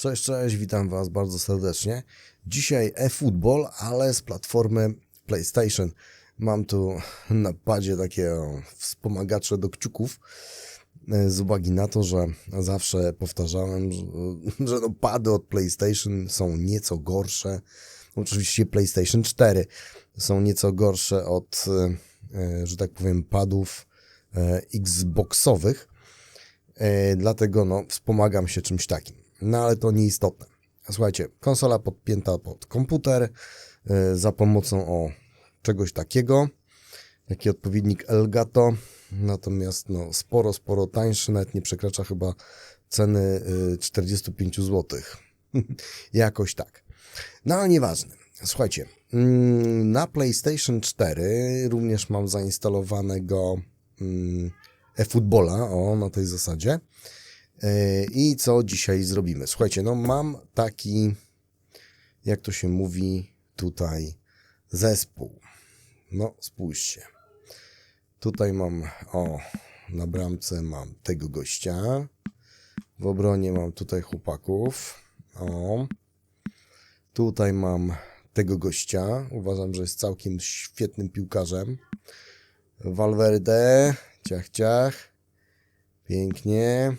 Cześć, cześć, witam Was bardzo serdecznie. Dzisiaj eFootball, ale z platformy PlayStation. Mam tu na padzie takie wspomagacze do kciuków, e, z uwagi na to, że zawsze powtarzałem, że, że no pady od PlayStation są nieco gorsze. Oczywiście PlayStation 4 są nieco gorsze od, e, e, że tak powiem, padów e, Xboxowych. E, dlatego no, wspomagam się czymś takim. No ale to nieistotne. Słuchajcie, konsola podpięta pod komputer e, za pomocą o czegoś takiego. Taki odpowiednik Elgato. Natomiast no, sporo, sporo tańszy, nawet nie przekracza chyba ceny e, 45 zł. Jakoś tak. No ale nieważne. Słuchajcie, mm, na PlayStation 4 również mam zainstalowanego mm, eFootballa, o, na tej zasadzie. E, I co dzisiaj zrobimy? Słuchajcie, no mam taki, jak to się mówi tutaj, zespół. No, spójrzcie. Tutaj mam, o, na bramce mam tego gościa. W obronie mam tutaj chłopaków. O. Tutaj mam tego gościa. Uważam, że jest całkiem świetnym piłkarzem. Valverde, ciach, ciach. Pięknie.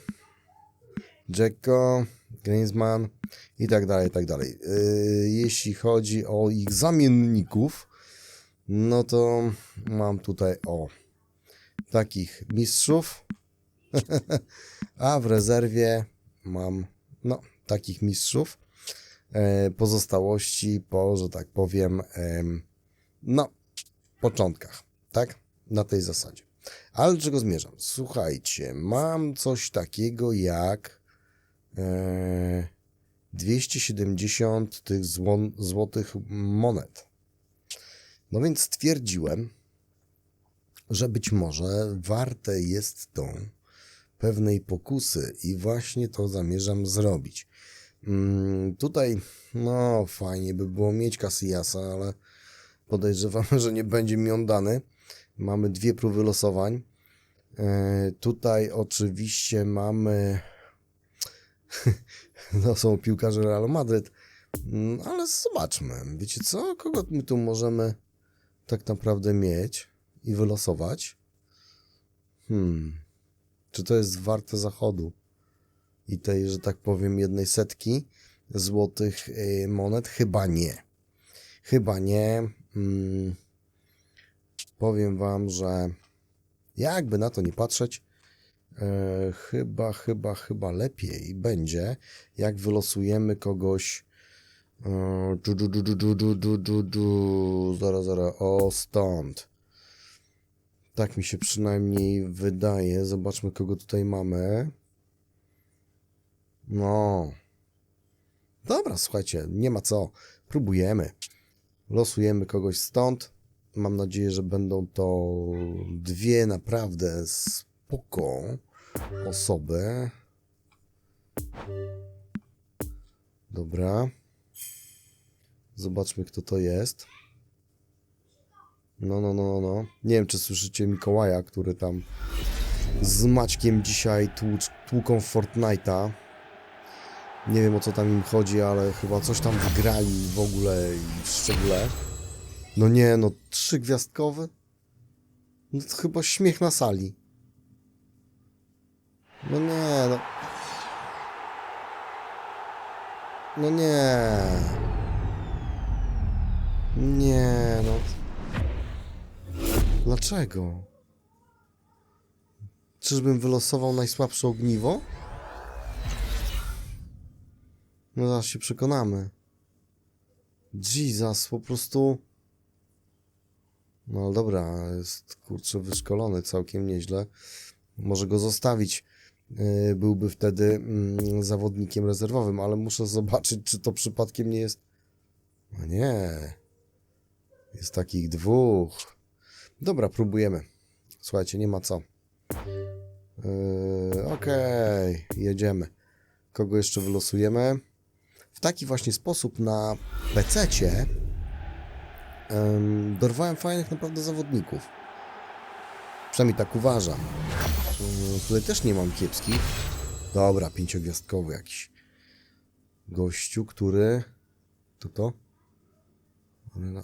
Jacko, Griezmann i tak dalej, i tak dalej. Yy, Jeśli chodzi o ich zamienników, no to mam tutaj o takich mistrzów, a w rezerwie mam no takich mistrzów. E, Pozostałości po, że tak powiem, em, no początkach, tak? Na tej zasadzie. Ale do czego zmierzam? Słuchajcie, mam coś takiego jak e, 270 tych złon, złotych monet. No więc stwierdziłem, że być może warte jest to pewnej pokusy i właśnie to zamierzam zrobić. Mm, tutaj, no fajnie by było mieć Casillasa, ale podejrzewam, że nie będzie mi on dany. Mamy dwie próby losowań. E, tutaj oczywiście mamy. no, są piłkarze Real Madryt, Mm, ale zobaczmy. Wiecie co? Kogo my tu możemy tak naprawdę mieć i wylosować? Hmm. Czy to jest warte zachodu? I tej, że tak powiem, jednej setki złotych e, monet? Chyba nie. Chyba nie. Mm. Powiem wam, że jakby na to nie patrzeć, E, chyba, chyba, chyba lepiej będzie, jak wylosujemy kogoś. E, du, du, du, du, du, du, du, du, Zaraz, zaraz. O, stąd. Tak mi się przynajmniej wydaje. Zobaczmy, kogo tutaj mamy. No. Dobra, słuchajcie, nie ma co. Próbujemy. Losujemy kogoś stąd. Mam nadzieję, że będą to dwie naprawdę z spoko osoby. Dobra. Zobaczmy, kto to jest. No, no, no, no. Nie wiem, czy słyszycie Mikołaja, który tam z Maćkiem dzisiaj tłucz, tłuką Fortnite'a. Nie wiem, o co tam im chodzi, ale chyba coś tam wygrali w ogóle i w szczególe. No nie, no trzygwiazdkowy? No to chyba śmiech na sali. No nie, no. No nie. Nie, no. Dlaczego? Czyżbym wylosował najsłabsze ogniwo? No zaraz się przekonamy. Jesus, po prostu... No dobra, jest kurczę wyszkolony całkiem nieźle. Może go zostawić. Yy, byłby wtedy mm, zawodnikiem rezerwowym, ale muszę zobaczyć, czy to przypadkiem nie jest. No nie. Jest takich dwóch. Dobra, próbujemy. Słuchajcie, nie ma co. Yy, Okej, jedziemy. Kogo jeszcze wylosujemy? W taki właśnie sposób na PC-cie em, dorwałem fajnych naprawdę zawodników. Przynajmniej tak uważam. Tutaj też nie mam kiepskich. Dobra, pięciogwiazdkowy jakiś. gościu, który... To to?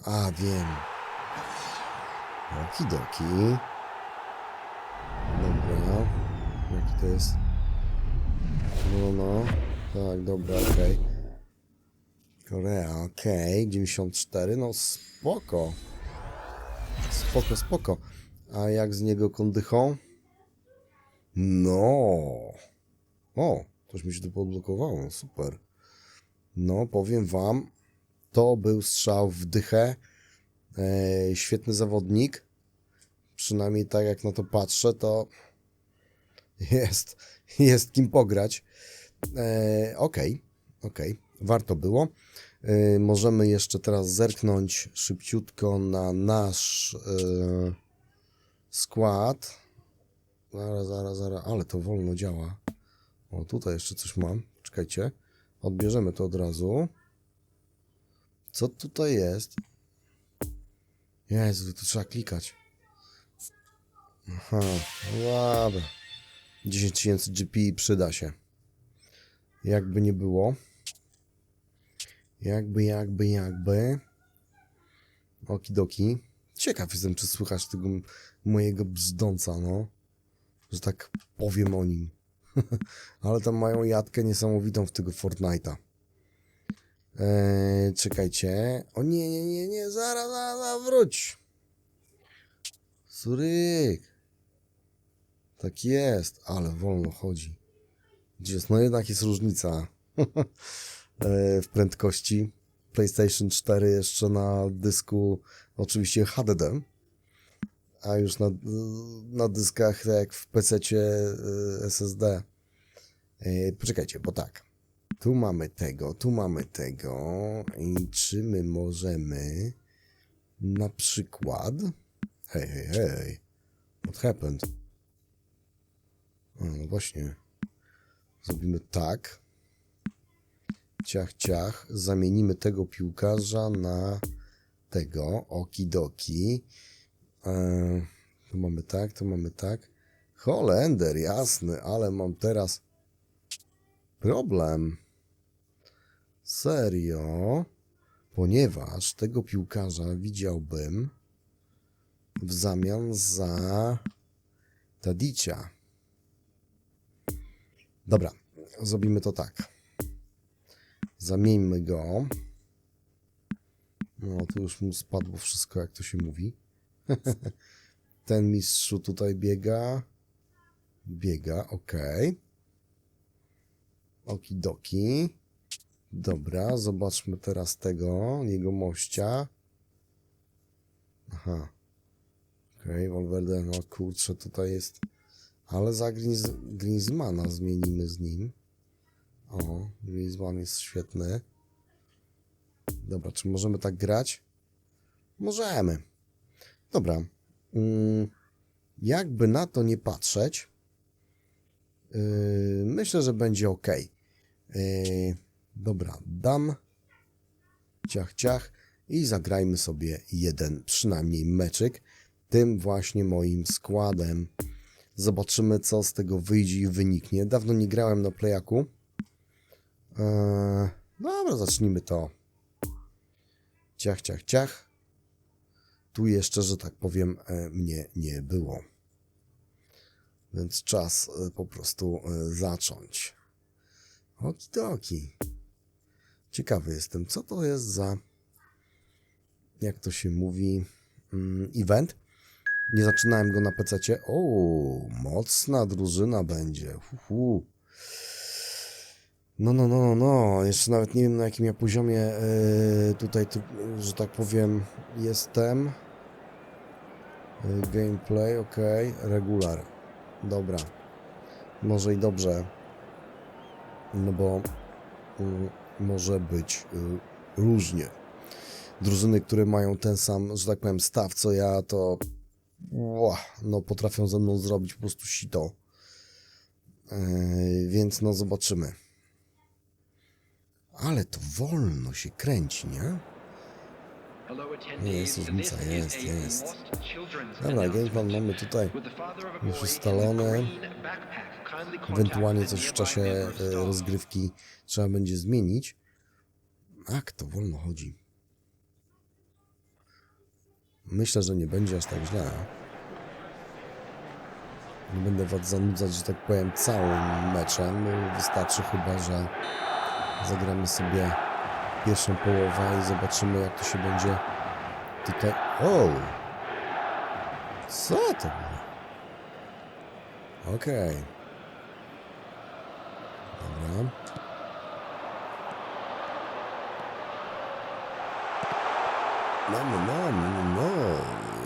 A, wiem. Okidoki. Dobra. Jaki to jest? No, no. Tak, dobra, okej. Korea, okej. 94, no spoko. Spoko, spoko. A jak z niego kondychą? No. O, coś mi się tu podblokowało, super. No, powiem wam, to był strzał w dychę. E, świetny zawodnik. Przynajmniej tak jak na to patrzę, to jest, jest kim pograć. E, Okej, okej, warto było. E, możemy jeszcze teraz zerknąć szybciutko na nasz e, skład. Zaraz, zaraz, zaraz, ale to wolno działa. O, tutaj jeszcze coś mam. Czekajcie. Odbierzemy to od razu. Co tutaj jest? Jezu, tu trzeba klikać. Aha, dobra. 10 tysięcy GPI przyda się. Jakby nie było. Jakby, jakby, jakby. Okidoki. Ciekaw jestem, czy słychać tego mojego bzdąca, no. Że tak powiem o nim. Ale tam mają jadkę niesamowitą w tego Fortnite'a. Eee, czekajcie. O nie, nie, nie, nie, zaraz, zaraz, wróć. Suryk. Tak jest, ale wolno chodzi. Jest? No jednak jest różnica e, w prędkości. PlayStation 4 jeszcze na dysku oczywiście HDD, a już na, na dyskach tak jak w PC SSD. E, poczekajcie, bo tak. Tu mamy tego, tu mamy tego. I czy my możemy na przykład. Hej, hej, hej. What happened? No właśnie. Zrobimy tak. Ciach, ciach. Zamienimy tego piłkarza na tego. Okidoki. Eee, tu mamy tak, tu mamy tak. Holender, jasny, ale mam teraz problem. Serio? Ponieważ tego piłkarza widziałbym w zamian za Tadicia. Dobra, zrobimy to tak. Zamieńmy go. No, tu już mu spadło wszystko, jak to się mówi. Ten mistrzu tutaj biega. Biega, ok. Okidoki. Dobra, zobaczmy teraz tego, jego mościa. Aha. Okej, okay, Valverde, no kurczę, tutaj jest... Ale za Greensmana zmienimy z nim. O, Greensman jest świetny. Dobra, czy możemy tak grać? Możemy. Dobra. Mm, jakby na to nie patrzeć, yy, myślę, że będzie ok. Yy, dobra, dam. Ciach, ciach. I zagrajmy sobie jeden, przynajmniej meczyk. Tym właśnie moim składem. Zobaczymy, co z tego wyjdzie i wyniknie. Dawno nie grałem na playaku. Eee, dobra, zacznijmy to. Ciach, ciach, ciach. Tu jeszcze, że tak powiem, e, mnie nie było. Więc czas e, po prostu e, zacząć. Okidoki. Ciekawy jestem, co to jest za, jak to się mówi, mm, event. Nie zaczynałem go na PC. O, mocna drużyna będzie. Hu, hu. No, no, no, no, no. Jeszcze nawet nie wiem na jakim ja poziomie e, tutaj, tu, że tak powiem, jestem. E, gameplay, ok. Regular. Dobra. Może i dobrze. No bo mm, może być y, różnie. Drużyny, które mają ten sam, że tak powiem, staw co ja, to ła, no potrafią ze mną zrobić po prostu sito. Yy, więc no zobaczymy. Ale to wolno się kręci, nie? Jest różnica, jest, jest. Dobra, game plan mamy tutaj już ustalone. Ewentualnie coś w czasie e, rozgrywki trzeba będzie zmienić. Jak to wolno chodzi? Myślę, że nie będzie aż tak źle. Nie będę was zanudzać, że tak powiem, całym meczem. Wystarczy chyba, że zagramy sobie pierwszą połowę i zobaczymy, jak to się będzie tutaj... O! Co to było? Okej. Dobra. No, no, no, no, no.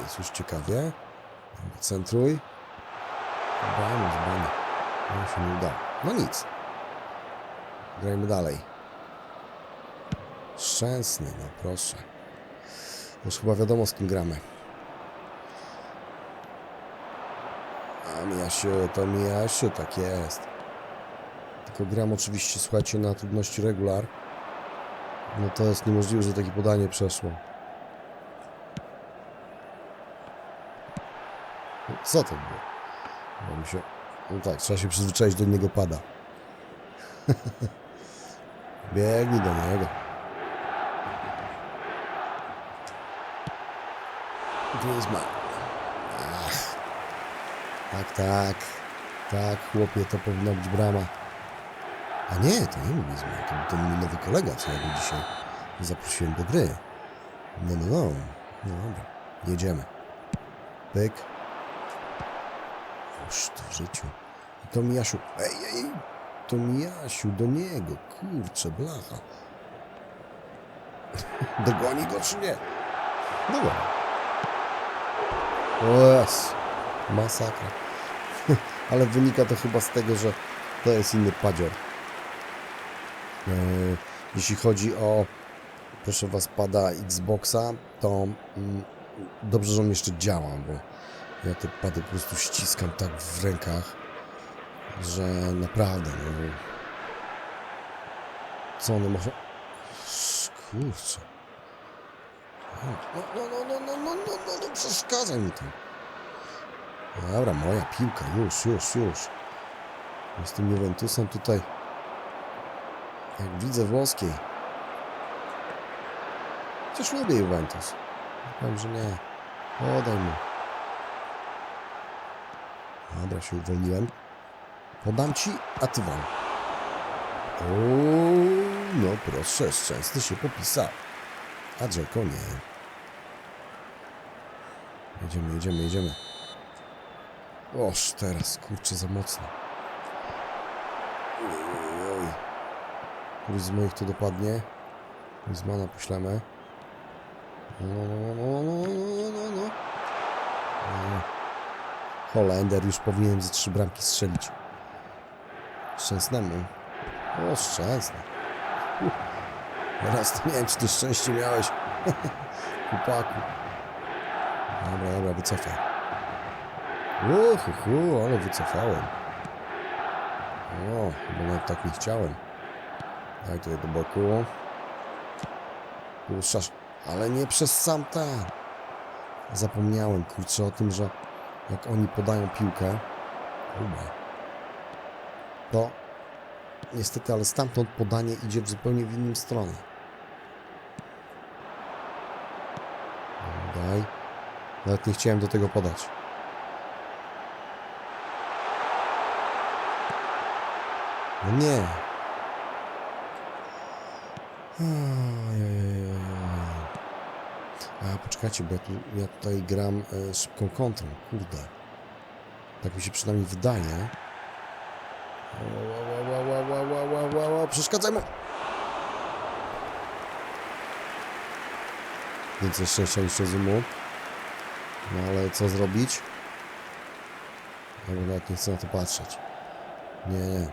Jest już ciekawie. Centruj. Bany, bany. No się nie udało. No nic. Grajmy dalej. Szczęsny, no proszę. Już chyba wiadomo z kim gramy. A Miasiu, to Miasiu, tak jest. Tylko gram oczywiście, słuchajcie, na trudności regular. No to jest niemożliwe, że takie podanie przeszło. Co to było? Bo mi się... No tak, trzeba się przyzwyczaić do niego pada. Biegnij do niego. Griezmann. Ach. Tak, tak. Tak, chłopie, to powinna być brama. A nie, to nie był Griezmann. To był ten mój nowy kolega, co ja go dzisiaj zaprosiłem do gry. No, no, no. No dobra, jedziemy. Pyk. Oż to w życiu. I to Mijasiu. Ej, ej, to Mijasiu, do niego. Kurczę, blacha. Dogoni go czy nie? No dobra. O. Masakra. Ale wynika to chyba z tego, że to jest inny padzior. E, jeśli chodzi o, proszę Was, pada Xboxa, to mm, dobrze, że on jeszcze działa, bo ja te pady po prostu ściskam tak w rękach, że naprawdę, no, co one może... Kurczę. No, no, no, no, no, no, no, no, no, przeszkadzaj mi to. Dobra, moja piłka, już, już, już. Z tym Juventusem tutaj, jak widzę włoskiej. Chociaż lubię Juventus. Powiem, że nie. Podaj mu. Dobra, się uwolniłem. Podam ci, a ty wam. O, no proszę, szczęsny się popisał. A Dzeko nie. Jedziemy, jedziemy, jedziemy. Oż teraz, kurczę, za mocno. Któryś z moich to dopadnie. Zmana poślemy. No, no, no, no, no, no, no. No. Holender już powinien ze trzy bramki strzelić. Szczęsnemu. O, szczęsny. Uff. Teraz nie wiem, czy ty szczęście miałeś. Chłopaku. Dobra, dobra, wycofaj. Uhuhu, ale wycofałem. O, bo nawet tak nie chciałem. Daj tutaj do boku. Puszczasz, ale nie przez sam ten. Zapomniałem, kurczę, o tym, że jak oni podają piłkę, Kuba, to niestety, ale stamtąd podanie idzie w zupełnie w inną stronę. Daj. Nawet nie chciałem do tego podać. No nie. A poczekajcie, bo ja, tu, ja tutaj gram e, szybką kontrą. Kurde. Tak mi się przynajmniej wydaje. Przeszkadzaj mu! Więcej szczęścia niż rozumu. No ale co zrobić? Bym nawet nie chcę na to patrzeć. Nie, nie.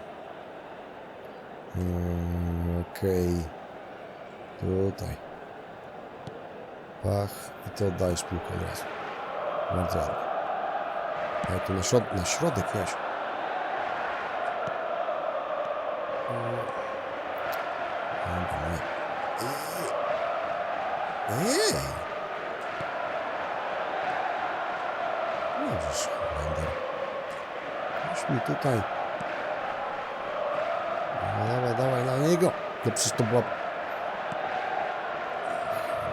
Mm, Okej. Tutaj. Pach. I to oddajesz piłkę od razu. Bardzo ładnie. Ale tu na, środ na środek Yy, yy, yy. Ej! Możesz, Holender. Już mi tutaj. Dawaj, dawaj na niego. No przecież to była...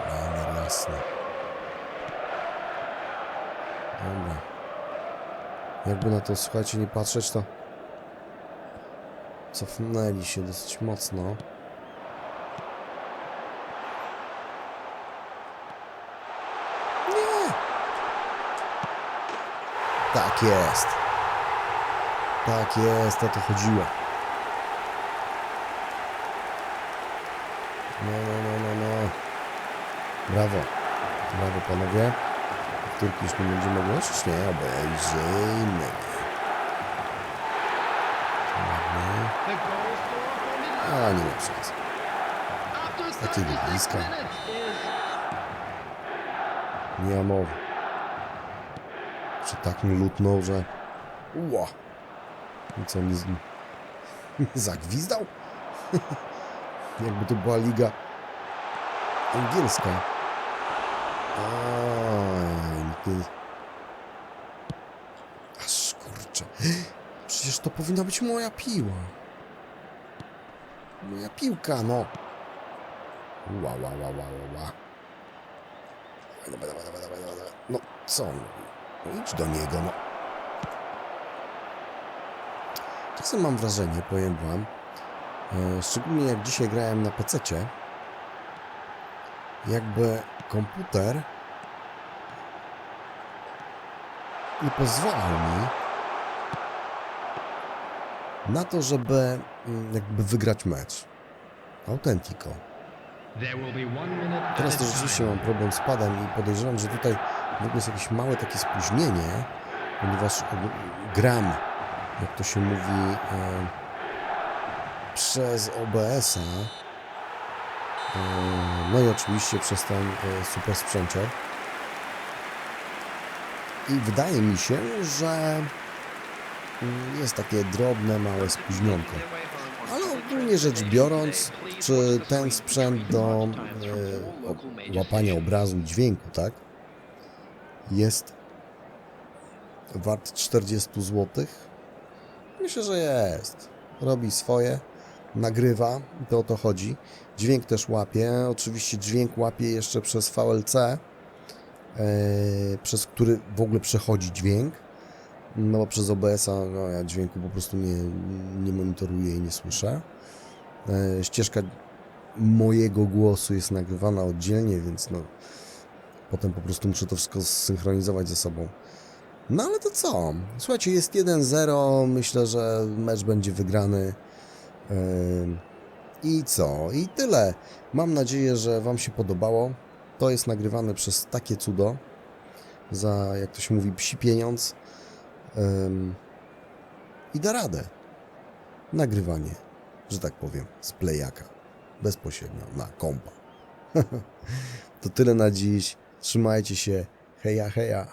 Holender, jasne. Dobra. Jakby na to, słuchajcie, nie patrzeć, to... Cofnęli się dosyć mocno. Nie! Tak jest. Tak jest, o to chodziło. No, no, no, no, no. Brawo. Brawo, panowie. Powtórki już nie będziemy głosić? Nie, obejrzyjmy. A, nie ma szans. Takiego 36 bliska. Nie ma mowy. Czy tak mi lutnął, że... Ła! I co, mi z... zagwizdał? Jakby to była liga angielska. Nie... Aż kurczę. Przecież to powinna być moja piła. Moja piłka, no. Ła, ła, ła, ła, ła, ła. Dawaj, dawaj, dawaj, dawaj, dawaj. No, co on? No idź do niego, no. Czasem mam wrażenie, powiem wam, e, szczególnie jak dzisiaj grałem na PC-cie, jakby komputer nie pozwalał mi na to, żeby mm, jakby wygrać mecz. Minute Teraz też rzeczywiście mam problem z padem i podejrzewam, że tutaj w ogóle jest jakieś małe takie spóźnienie, ponieważ og- gram, jak to się mówi, e, przez OBS-a. E, no i oczywiście przez ten e, super sprzęcior. I wydaje mi się, że jest takie drobne, małe spóźnionko. Ale ogólnie rzecz biorąc, czy ten sprzęt do e, łapania obrazu i dźwięku, tak? Jest wart 40 zł? Myślę, że jest. Robi swoje, nagrywa, to o to chodzi. Dźwięk też łapie. Oczywiście dźwięk łapie jeszcze przez VLC, e, przez który w ogóle przechodzi dźwięk. No bo przez OBS-a no, ja dźwięku po prostu nie, nie monitoruję i nie słyszę. E, ścieżka mojego głosu jest nagrywana oddzielnie, więc no potem po prostu muszę to wszystko zsynchronizować ze sobą. No ale to co? Słuchajcie, jest 1-0. Myślę, że mecz będzie wygrany. Ym, I co? I tyle. Mam nadzieję, że Wam się podobało. To jest nagrywane przez takie cudo. Za, jak to się mówi, psi pieniądz. Ym, I da radę. Nagrywanie, że tak powiem, z playaka. Bezpośrednio na kompa. to tyle na dziś. Trzymajcie się. Heja, heja.